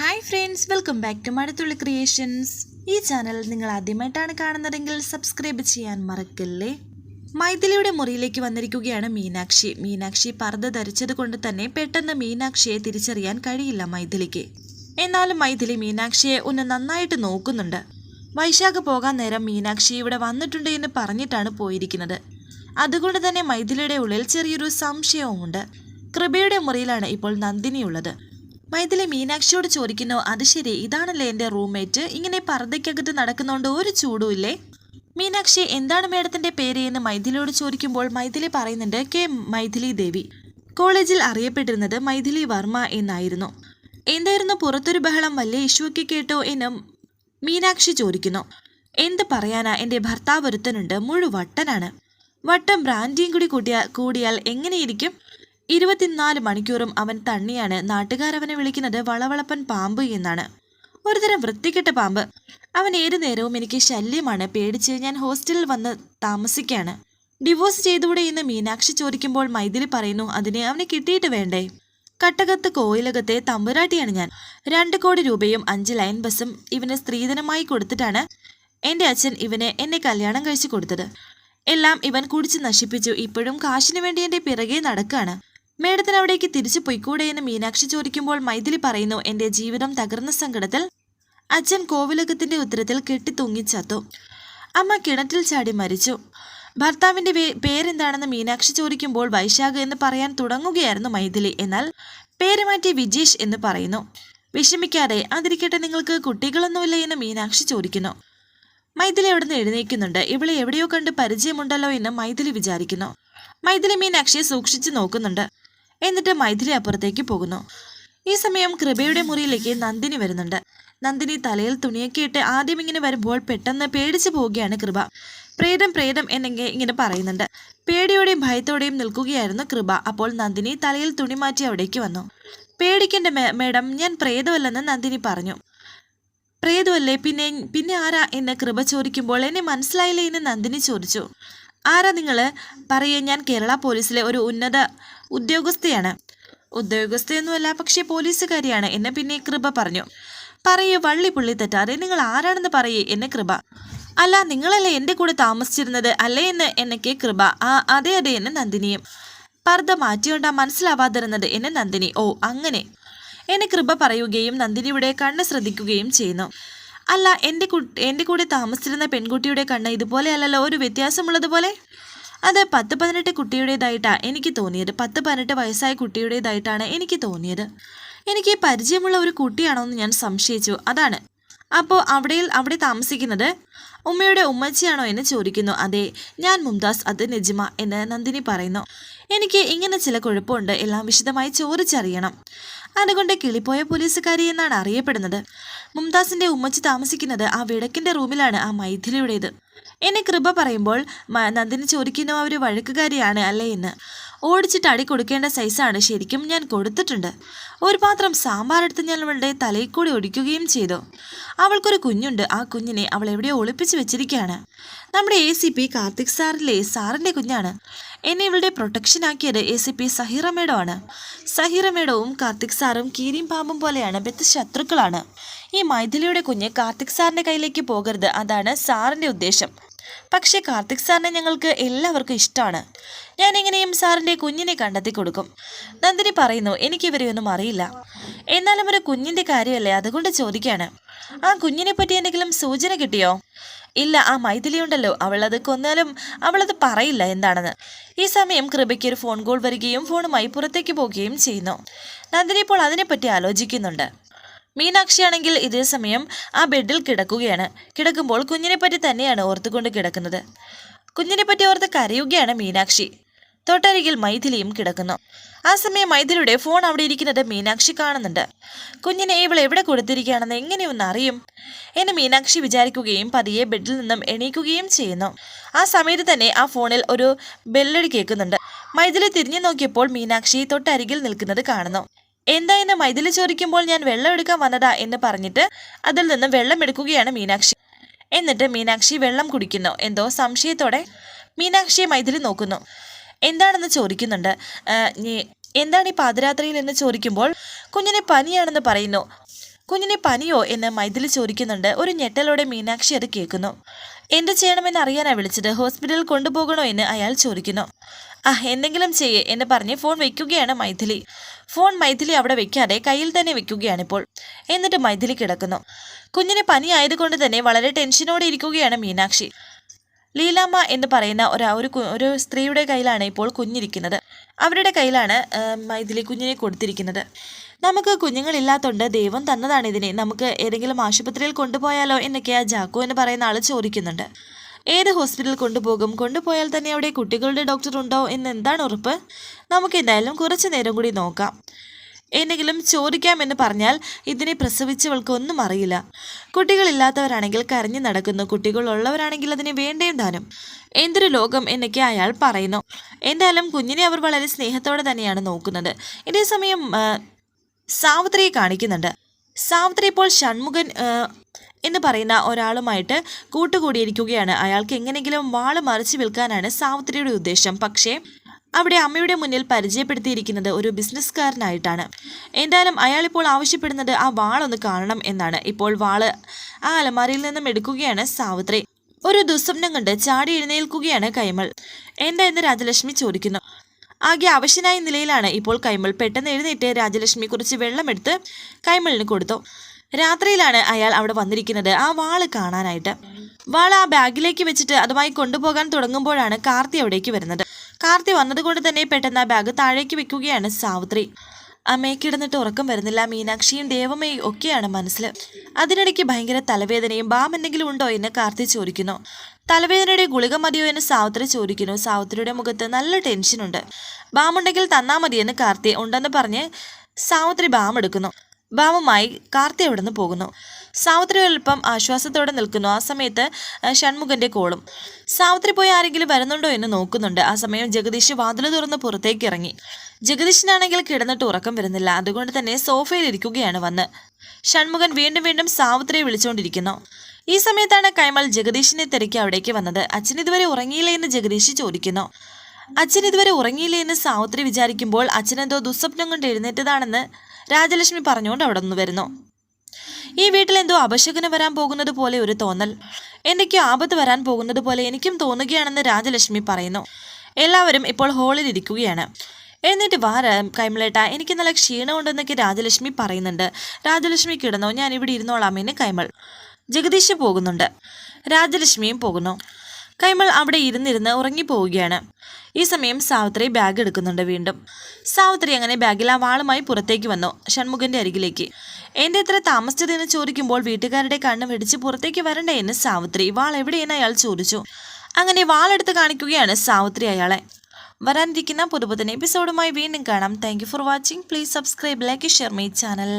Hi friends welcome back to Mazhathulli creations ഈ channel നിങ്ങൾ ആദ്യമായിട്ടാണ് കാണുന്നതെങ്കിൽ സബ്സ്ക്രൈബ് ചെയ്യാൻ മറക്കല്ലേ? മൈഥിലിയുടെ മുറിയിലേക്ക് വന്നിരിക്കുകയാണ് മീനാക്ഷി. മീനാക്ഷി പർദ്ദ ധരിച്ചത് കൊണ്ട് തന്നെ പെട്ടെന്ന് മീനാക്ഷിയെ തിരിച്ചറിയാൻ കഴിയില്ല മൈഥിലിക്ക്. എന്നാലും മൈഥിലി മീനാക്ഷിയെ ഒന്ന് നന്നായിട്ട് നോക്കുന്നുണ്ട്. വൈശാഖ് പോകാൻ നേരം മീനാക്ഷി ഇവിടെ വന്നിട്ടുണ്ട് എന്ന് പറഞ്ഞിട്ടാണ് പോയിരിക്കുന്നത്. അതുകൊണ്ട് തന്നെ മൈഥിലിയുടെ ഉള്ളിൽ ചെറിയൊരു സംശയവുമുണ്ട്. കൃപയുടെ മുറിയിലാണ് ഇപ്പോൾ നന്ദിനി ഉള്ളത് മൈഥിലി മീനാക്ഷിയോട് ചോദിക്കുന്നു അത് ശരി ഇതാണല്ലേ എന്റെ റൂംമേറ്റ്? ഇങ്ങനെ പർദ്ദയ്ക്കകത്ത് നടക്കുന്നതുകൊണ്ട് ഒരു ചൂടുമില്ലേ മീനാക്ഷി എന്താണ് മേഡത്തിന്റെ പേര്? എന്ന് മൈഥിലിയോട് ചോദിക്കുമ്പോൾ മൈഥിലി പറയുന്നുണ്ട് കെ. മൈഥിലി ദേവി. കോളേജിൽ അറിയപ്പെട്ടിരുന്നത് മൈഥിലി വർമ്മ എന്നായിരുന്നു. എന്തായിരുന്നു പുറത്തൊരു ബഹളം? വലിയ ഇഷ്യൂക്ക് കേട്ടോ? എന്ന് മീനാക്ഷി ചോദിക്കുന്നു. എന്ത് പറയാനാ? എന്റെ ഭർത്താവ് ഒരുത്തനുണ്ട് മുഴുവട്ടനാണ്. വട്ടം ബ്രാൻഡിയും കൂടി കൂട്ടിയാൽ കൂടിയാൽ എങ്ങനെയിരിക്കും? ഇരുപത്തിനാല് മണിക്കൂറും അവൻ തണ്ണിയാണ്. നാട്ടുകാരവനെ വിളിക്കുന്നത് വളവളപ്പൻ പാമ്പ് എന്നാണ്. ഒരുതരം വൃത്തികെട്ട പാമ്പ്. അവൻ ഏതു നേരവും എനിക്ക് ശല്യമാണ്. പേടിച്ച് ഞാൻ ഹോസ്റ്റലിൽ വന്ന് താമസിക്കുകയാണ്. ഡിവോഴ്സ് ചെയ്തുകൂടെ എന്ന് മീനാക്ഷി ചോദിക്കുമ്പോൾ മൈഥിലി പറയുന്നു അതിനെ അവനെ കിട്ടിയിട്ട് വേണ്ടേ? കട്ടകത്ത് കോയിലകത്തെ തമ്പുരാട്ടിയാണ് ഞാൻ. രണ്ട് കോടി രൂപയും അഞ്ച് ലൈൻ ബസ്സും ഇവന് സ്ത്രീധനമായി കൊടുത്തിട്ടാണ് എന്റെ അച്ഛൻ ഇവനെ എന്നെ കല്യാണം കഴിച്ചു കൊടുത്തത്. എല്ലാം ഇവൻ കുടിച്ച് നശിപ്പിച്ചു. ഇപ്പോഴും കാശിനു വേണ്ടി എന്റെ പിറകെ നടക്കാണ് മേഡത്തിന് അവിടേക്ക് തിരിച്ചു പൊയ്ക്കൂടെ എന്ന് മീനാക്ഷി ചോദിക്കുമ്പോൾ മൈഥിലി പറയുന്നു എന്റെ ജീവിതം തകർന്ന സങ്കടത്തിൽ അച്ഛൻ കോവിലകത്തിന്റെ ഉത്തരത്തിൽ കെട്ടി തൂങ്ങിച്ചത്തു അമ്മ കിണറ്റിൽ ചാടി മരിച്ചു. ഭർത്താവിന്റെ പേരെന്താണെന്ന് മീനാക്ഷി ചോദിക്കുമ്പോൾ വൈശാഖ് എന്ന് പറയാൻ തുടങ്ങുകയായിരുന്നു മൈഥിലി. എന്നാൽ പേര് മാറ്റി വിജേഷ് എന്ന് പറയുന്നു. വിഷമിക്കാതെ അതിരിക്കട്ടെ നിങ്ങൾക്ക് കുട്ടികളൊന്നുമില്ല എന്ന് മീനാക്ഷി ചോദിക്കുന്നു. മൈഥിലി അവിടുന്ന് എഴുന്നേക്കുന്നുണ്ട് ഇവളെ എവിടെയോ കണ്ട് പരിചയമുണ്ടല്ലോ എന്ന് മൈഥിലി വിചാരിക്കുന്നു. മൈഥിലി മീനാക്ഷിയെ സൂക്ഷിച്ചു നോക്കുന്നുണ്ട്. എന്നിട്ട് മൈഥിലി അപ്പുറത്തേക്ക് പോകുന്നു. ഈ സമയം കൃപയുടെ മുറിയിലേക്ക് നന്ദിനി വരുന്നുണ്ട്. നന്ദിനി തലയിൽ തുണിയൊക്കെ ഇട്ട് ആദ്യം ഇങ്ങനെ വരുമ്പോൾ പെട്ടെന്ന് പേടിച്ചു പോവുകയാണ് കൃപ. പ്രേതം പ്രേതം എന്നെങ്കിൽ ഇങ്ങനെ പറയുന്നുണ്ട്. പേടിയോടെയും ഭയത്തോടെയും നിൽക്കുകയായിരുന്നു കൃപ. അപ്പോൾ നന്ദിനി തലയിൽ തുണി മാറ്റി അവിടേക്ക് വന്നു. പേടിക്കേണ്ട മേഡം ഞാൻ പ്രേതമല്ലെന്ന് നന്ദിനി പറഞ്ഞു. പ്രേതമല്ലേ? പിന്നെ പിന്നെ ആരാ? എന്ന് കൃപ ചോദിക്കുമ്പോൾ എന്നെ മനസ്സിലായില്ലേ? എന്ന് നന്ദിനി ചോദിച്ചു. ആരാ നിങ്ങൾ പറയേ ഞാൻ കേരള പോലീസിലെ ഒരു ഉന്നത ഉദ്യോഗസ്ഥയാണ്. ഉദ്യോഗസ്ഥയൊന്നുമല്ല പക്ഷേ പോലീസുകാരിയാണ്. എന്നെ പിന്നെ കൃപ പറഞ്ഞു. പറയൂ വള്ളി പുള്ളി നിങ്ങൾ ആരാണെന്ന് പറയേ എന്നെ കൃപ. അല്ല നിങ്ങളല്ലേ എന്റെ കൂടെ താമസിച്ചിരുന്നത്? അല്ലേ എന്ന് എന്നൊക്കെ കൃപ. ആ അതെ അതെ എന്നെ നന്ദിനിയും. പർദ്ദ മാറ്റിയോണ്ടാ മനസ്സിലാവാതിരുന്നത് എന്നെ നന്ദിനി. ഓ അങ്ങനെ. എന്നെ കൃപ പറയുകയും നന്ദിനിയുടെ കണ്ണ് ശ്രദ്ധിക്കുകയും ചെയ്യുന്നു. അല്ല എന്റെ എന്റെ കൂടെ താമസിച്ചിരുന്ന പെൺകുട്ടിയുടെ കണ്ണ് ഇതുപോലെ അല്ലല്ലോ? ഒരു വ്യത്യാസമുള്ളതുപോലെ? അത് പത്ത് പതിനെട്ട് കുട്ടിയുടേതായിട്ടാണ് എനിക്ക് തോന്നിയത്. പത്ത് പതിനെട്ട് വയസ്സായ കുട്ടിയുടേതായിട്ടാണ് എനിക്ക് തോന്നിയത്. എനിക്ക് പരിചയമുള്ള ഒരു കുട്ടിയാണോ എന്ന് ഞാൻ സംശയിച്ചു. അതാണ്. അപ്പോൾ അവിടെ അവിടെ താമസിക്കുന്നത് ഉമ്മയുടെ ഉമ്മച്ചിയാണോ എന്ന് ചോദിക്കുന്നു. അതെ ഞാൻ മുംതാസ് അത് നജിമ എന്ന് നന്ദിനി പറയുന്നു. എനിക്ക് ഇങ്ങനെ ചില കുഴപ്പമുണ്ട്. എല്ലാം വിശദമായി ചോദിച്ചറിയണം. അതുകൊണ്ട് കിളിപ്പോയ പോലീസുകാരി എന്നാണ് അറിയപ്പെടുന്നത്. മുംതാസിന്റെ ഉമ്മച്ചി താമസിക്കുന്നത് ആ വിടക്കിന്റെ റൂമിലാണ് ആ മൈഥിലിയുടേത്. എന്നെ കൃപ പറയുമ്പോൾ നന്ദിനി ചോദിക്കുന്നു അവർ വഴക്കുകാരിയാണ് അല്ലേ എന്ന്. ഓടിച്ചിട്ട് അടി കൊടുക്കേണ്ട സൈസാണ് ശരിക്കും ഞാൻ കൊടുത്തിട്ടുണ്ട്. ഒരു പാത്രം സാമ്പാർ എടുത്ത് ഞാൻ അവളുടെ തലയിൽ കൂടി ഒടിക്കുകയും ചെയ്തു. അവൾക്കൊരു കുഞ്ഞുണ്ട്. ആ കുഞ്ഞിനെ അവൾ എവിടെയോ ഒളിപ്പിച്ച് വെച്ചിരിക്കുകയാണ്. നമ്മുടെ എ സി പി കാർത്തിക് സാറിലെ സാറിന്റെ കുഞ്ഞാണ്. എന്നെ ഇവളുടെ പ്രൊട്ടക്ഷൻ ആക്കിയത് എ സി പി സഹിറ മേഡമാണ് സഹിറ മേഡവും കാർത്തിക് സാറും കീരിയും പാമ്പും പോലെയാണ് ബെത്ത് ശത്രുക്കളാണ്. ഈ മൈഥിലിയുടെ കുഞ്ഞ് കാർത്തിക് സാറിന്റെ കയ്യിലേക്ക് പോകരുത് അതാണ് സാറിന്റെ ഉദ്ദേശം. പക്ഷേ കാർത്തിക് സാറിനെ ഞങ്ങൾക്ക് എല്ലാവർക്കും ഇഷ്ടമാണ്. ഞാൻ എങ്ങനെയും സാറിന്റെ കുഞ്ഞിനെ കണ്ടെത്തി കൊടുക്കും. നന്ദിനി പറയുന്നു എനിക്ക് ഒന്നും അറിയില്ല. എന്നാലും ഒരു കുഞ്ഞിന്റെ കാര്യമല്ലേ അതുകൊണ്ട് ചോദിക്കുകയാണ് ആ കുഞ്ഞിനെ പറ്റി എന്തെങ്കിലും സൂചന കിട്ടിയോ? ഇല്ല ആ മൈഥിലി ഉണ്ടല്ലോ. അവളത് കൊന്നാലും അവളത് പറയില്ല എന്താണെന്ന്. ഈ സമയം കൃപയ്ക്ക് ഒരു ഫോൺ കോൾ വരികയും ഫോണുമായി പുറത്തേക്ക് പോവുകയും ചെയ്യുന്നു. നന്ദിനി ഇപ്പോൾ അതിനെപ്പറ്റി ആലോചിക്കുന്നുണ്ട്. മീനാക്ഷിയാണെങ്കിൽ ഇതേ സമയം ആ ബെഡിൽ കിടക്കുകയാണ്. കിടക്കുമ്പോൾ കുഞ്ഞിനെപ്പറ്റി തന്നെയാണ് ഓർത്തുകൊണ്ട് കിടക്കുന്നത്. കുഞ്ഞിനെപ്പറ്റി ഓർത്ത് കരയുകയാണ് മീനാക്ഷി. തൊട്ടരികിൽ മൈഥിലിയും കിടക്കുന്നു. ആ സമയം മൈഥിലിയുടെ ഫോൺ അവിടെ ഇരിക്കുന്നത് മീനാക്ഷി കാണുന്നുണ്ട്. കുഞ്ഞിനെ ഇവൾ എവിടെ കൊടുത്തിരിക്കുകയാണെന്ന് എങ്ങനെയൊന്ന് അറിയും? എന്ന് മീനാക്ഷി വിചാരിക്കുകയും പതിയെ ബെഡിൽ നിന്നും എണീക്കുകയും ചെയ്യുന്നു. ആ സമയത്ത് തന്നെ ആ ഫോണിൽ ഒരു ബെല്ലടി കേൾക്കുന്നുണ്ട്. മൈഥിലി തിരിഞ്ഞു നോക്കിയപ്പോൾ മീനാക്ഷി തൊട്ടരികിൽ നിൽക്കുന്നത് കാണുന്നു. എന്താ എന്ന് മൈഥിലി ചോദിക്കുമ്പോൾ ഞാൻ വെള്ളം എടുക്കാൻ വന്നതാ എന്ന് പറഞ്ഞിട്ട് അതിൽ നിന്ന് വെള്ളം എടുക്കുകയാണ് മീനാക്ഷി. എന്നിട്ട് മീനാക്ഷി വെള്ളം കുടിക്കുന്നു. എന്തോ സംശയത്തോടെ മീനാക്ഷിയെ മൈഥിലി നോക്കുന്നു. എന്താണെന്ന് ചോദിക്കുന്നുണ്ട്. എന്താണ് ഈ പാതിരാത്രിയിൽ എന്ന് ചോദിക്കുമ്പോൾ കുഞ്ഞിന് പനിയാണെന്ന് പറയുന്നു. കുഞ്ഞിനെ പനിയോ എന്ന് മൈഥിലി ചോദിക്കുന്നുണ്ട്. ഒരു ഞെട്ടലോടെ മീനാക്ഷി അത് കേൾക്കുന്നു. എന്ത് ചെയ്യണമെന്ന് അറിയാനാണ് വിളിച്ചത്? ഹോസ്പിറ്റലിൽ കൊണ്ടുപോകണോ എന്ന് അയാൾ ചോദിക്കുന്നു. ആ എന്തെങ്കിലും ചെയ്യേ എന്ന് പറഞ്ഞ് ഫോൺ വെക്കുകയാണ് മൈഥിലി. ഫോൺ മൈഥിലി അവിടെ വെക്കാതെ കയ്യിൽ തന്നെ വെക്കുകയാണിപ്പോൾ. എന്നിട്ട് മൈഥിലി കിടക്കുന്നു. കുഞ്ഞിന് പനി ആയതുകൊണ്ട് തന്നെ വളരെ ടെൻഷനോടെ ഇരിക്കുകയാണ് മീനാക്ഷി. ലീലാമ്മ എന്ന് പറയുന്ന ഒരു ഒരു ഒരു സ്ത്രീയുടെ കയ്യിലാണ് ഇപ്പോൾ കുഞ്ഞിരിക്കുന്നത്. അവരുടെ കയ്യിലാണ് മൈഥിലി കുഞ്ഞിനെ കൊടുത്തിരിക്കുന്നത്. നമുക്ക് കുഞ്ഞുങ്ങളില്ലാത്തതുകൊണ്ട് ദൈവം തന്നതാണ് ഇതിനെ. നമുക്ക് ഏതെങ്കിലും ആശുപത്രിയിൽ കൊണ്ടുപോയാലോ എന്നൊക്കെ ആ ജാക്കോ എന്ന് പറയുന്ന ആൾ ചോദിക്കുന്നുണ്ട്. ഏത് ഹോസ്പിറ്റലിൽ കൊണ്ടുപോകും? കൊണ്ടുപോയാൽ തന്നെ അവിടെ കുട്ടികളുടെ ഡോക്ടർ ഉണ്ടോ എന്ന് എന്താണ് ഉറപ്പ്? നമുക്ക് എന്തായാലും കുറച്ച് നേരം കൂടി നോക്കാം. എന്തെങ്കിലും ചോദിക്കാമെന്ന് പറഞ്ഞാൽ ഇതിനെ പ്രസവിച്ചവൾക്കൊന്നും അറിയില്ല. കുട്ടികളില്ലാത്തവരാണെങ്കിൽ കരഞ്ഞു നടക്കുന്നു. കുട്ടികളുള്ളവരാണെങ്കിൽ അതിനെ വേണ്ടേം താനും. എന്തൊരു ലോകം എന്നൊക്കെ അയാൾ പറയുന്നു. എന്തായാലും കുഞ്ഞിനെ അവർ വളരെ സ്നേഹത്തോടെ തന്നെയാണ് നോക്കുന്നത്. ഇതേ സമയം സാവിത്രിയെ കാണിക്കുന്നുണ്ട്. സാവിത്രി ഇപ്പോൾ ഷൺമുഖൻ എന്ന് പറയുന്ന ഒരാളുമായിട്ട് കൂട്ടുകൂടിയിരിക്കുകയാണ്. അയാൾക്ക് എങ്ങനെയെങ്കിലും വാൾ മറിച്ച് വിൽക്കാനാണ് സാവിത്രിയുടെ ഉദ്ദേശം. പക്ഷേ അവിടെ അമ്മയുടെ മുന്നിൽ പരിചയപ്പെടുത്തിയിരിക്കുന്നത് ഒരു ബിസിനസ്സുകാരനായിട്ടാണ്. എന്തായാലും അയാളിപ്പോൾ ആവശ്യപ്പെടുന്നത് ആ വാളൊന്ന് കാണണം എന്നാണ്. ഇപ്പോൾ വാൾ ആ അലമാരയിൽ നിന്നും എടുക്കുകയാണ് സാവിത്രി. ഒരു ദുസ്വപ്നം കണ്ട് ചാടി എഴുന്നേൽക്കുകയാണ് കൈമൾ. എന്താ എന്ന് രാജലക്ഷ്മി ചോദിക്കുന്നു. ആകെ അവശനായ നിലയിലാണ് ഇപ്പോൾ കൈമൾ. പെട്ടെന്ന് എഴുന്നേറ്റ് രാജലക്ഷ്മി കുറച്ച് വെള്ളമെടുത്ത് കൈമളിന് കൊടുത്തു. രാത്രിയിലാണ് അയാൾ അവിടെ വന്നിരിക്കുന്നത്. ആ വാൾ കാണാനായിട്ട്. വാൾ ആ ബാഗിലേക്ക് വെച്ചിട്ട് അതുമായി കൊണ്ടുപോകാൻ തുടങ്ങുമ്പോഴാണ് കാർത്തി അവിടേക്ക് വരുന്നത്. കാർത്തി വന്നതുകൊണ്ട് തന്നെ പെട്ടെന്ന് ആ ബാഗ് താഴേക്ക് വെക്കുകയാണ് സാവിത്രി. അമ്മയെ കിടന്നിട്ട് ഉറക്കം വരുന്നില്ല. മീനാക്ഷിയും ദേവമ്മയും ഒക്കെയാണ് മനസ്സിൽ. അതിനിടയ്ക്ക് ഭയങ്കര തലവേദനയും ബാം എന്തെങ്കിലും ഉണ്ടോ? എന്ന് കാർത്തി ചോദിക്കുന്നു. തലവേദനയുടെ ഗുളിക മതിയോ എന്ന് സാവിത്രി ചോദിക്കുന്നു. സാവിത്രിയുടെ മുഖത്ത് നല്ല ടെൻഷനുണ്ട് ബാം ഉണ്ടെങ്കിൽ തന്നാ മതിയെന്ന് കാർത്തി ഉണ്ടെന്ന് പറഞ്ഞ് സാവിത്രി ബാം എടുക്കുന്നു. ബാമുമായി കാർത്തി അവിടെ നിന്ന് പോകുന്നു. സാവിത്രി അല്പം ആശ്വാസത്തോടെ നിൽക്കുന്നു. ആ സമയത്ത് ഷൺമുഖന്റെ കോളും. സാവിത്രി പോയി ആരെങ്കിലും വരുന്നുണ്ടോ എന്ന് നോക്കുന്നുണ്ട്. ആ സമയം ജഗദീഷ് വാതിൽ തുറന്ന് പുറത്തേക്ക് ഇറങ്ങി. ജഗദീഷിനാണെങ്കിൽ കിടന്നിട്ട് ഉറക്കം വരുന്നില്ല. അതുകൊണ്ട് തന്നെ സോഫയിൽ ഇരിക്കുകയാണ് വന്ന്. ഷൺമുഖൻ വീണ്ടും വീണ്ടും സാവിത്രിയെ വിളിച്ചുകൊണ്ടിരിക്കുന്നു. ഈ സമയത്താണ് കൈമൾ ജഗദീഷിനെ തിരക്കി അവിടേക്ക് വന്നത്. അച്ഛൻ ഇതുവരെ ഉറങ്ങിയില്ലേ? എന്ന് ജഗദീഷ് ചോദിക്കുന്നു. അച്ഛൻ ഇതുവരെ ഉറങ്ങിയില്ലേ? എന്ന് സാവിത്രി വിചാരിക്കുമ്പോൾ അച്ഛനെന്തോ ദുസ്വപ്നം കൊണ്ട് എഴുന്നേറ്റതാണെന്ന് രാജലക്ഷ്മി പറഞ്ഞുകൊണ്ട് അവിടെ നിന്ന് വരുന്നു. ഈ വീട്ടിൽ എന്തോ അപശകുനം വരാൻ പോകുന്നത് പോലെ ഒരു തോന്നൽ. എന്തൊക്കെയോ ആപത്ത് വരാൻ പോകുന്നത് പോലെ എനിക്കും തോന്നുകയാണെന്ന് രാജലക്ഷ്മി പറയുന്നു. എല്ലാവരും ഇപ്പോൾ ഹോളിൽ ഇരിക്കുകയാണ്. എന്നിട്ട് വാ ര- കൈമളേട്ട എനിക്ക് നല്ല ക്ഷീണമുണ്ടെന്നൊക്കെ രാജലക്ഷ്മി പറയുന്നുണ്ട്. രാജലക്ഷ്മി കിടന്നോ ഞാൻ ഇവിടെ ഇരുന്നോളാം എന്ന് കൈമൾ. ജഗദീഷ് പോകുന്നുണ്ട്. രാജലക്ഷ്മിയും പോകുന്നു. കൈമൾ അവിടെ ഇരുന്നിരുന്ന് ഉറങ്ങിപ്പോവുകയാണ്. ഈ സമയം സാവിത്രി ബാഗ് എടുക്കുന്നുണ്ട് വീണ്ടും. സാവിത്രി അങ്ങനെ ബാഗിൽ ആ വാളുമായി പുറത്തേക്ക് വന്നു ഷൺമുഖന്റെ അരികിലേക്ക്. എന്റെ എത്ര താമസിച്ചതെന്ന് ചോദിക്കുമ്പോൾ വീട്ടുകാരുടെ കണ്ണ് വെടിച്ച് പുറത്തേക്ക് വരണ്ടേ? എന്ന് സാവിത്രി വാൾ എവിടെയെന്ന് അയാൾ ചോദിച്ചു. അങ്ങനെ വാളെടുത്ത് കാണിക്കുകയാണ് സാവിത്രി അയാളെ. വരാനിരിക്കുന്ന പുതുപുത്തൻ എപ്പിസോഡുമായി വീണ്ടും കാണാം. Thank for watching please subscribe like share my channel